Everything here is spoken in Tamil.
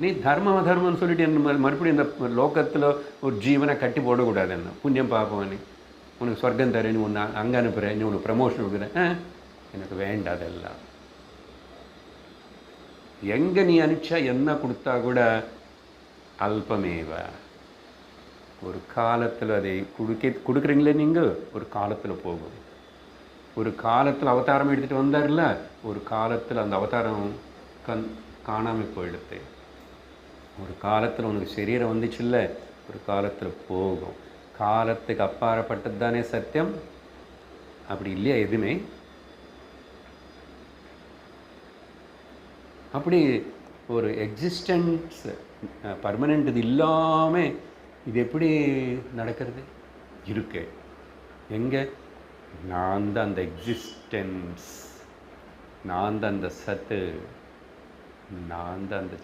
நீ தர்மம் அதர்மம்னு சொல்லிட்டு என்ன மறுபடியும் இந்த லோகத்தில் ஒரு ஜீவனை கட்டி போடக்கூடாது என்ன? புண்ணியம் பார்ப்போம் நீ. உனக்கு சொர்க்கம் தரேன் உன்னை அங்கே அனுப்புகிறேன் நீ உனக்கு ப்ரமோஷன் கொடுக்குறேன். எனக்கு வேண்டாம் அதெல்லாம். எங்கே நீ அனுப்பிச்சா என்ன கொடுத்தா கூட அல்பமேவ. ஒரு காலத்தில் அதை கொடுக்க கொடுக்குறீங்களே நீங்கள் ஒரு காலத்தில் போகும். ஒரு காலத்தில் அவதாரம் எடுத்துகிட்டு வந்தார்ல ஒரு காலத்தில் அந்த அவதாரம் கண் காணாமல் போயிடுது. ஒரு காலத்தில் உனக்கு சரீரம் வந்துச்சுல்ல ஒரு காலத்தில் போகும். காலத்துக்கு அப்பாறப்பட்டது தானே சத்தியம்? அப்படி இல்லையா எதுவுமே? அப்படி ஒரு எக்ஸிஸ்டன்ஸ் பர்மனெண்ட் இது இல்லாமல் இது எப்படி நடக்கிறது? இருக்கு. எங்கே? நான் தான் அந்த எக்ஸிஸ்டன்ஸ் நான் தான் அந்த சத்து. நான் தான் அந்த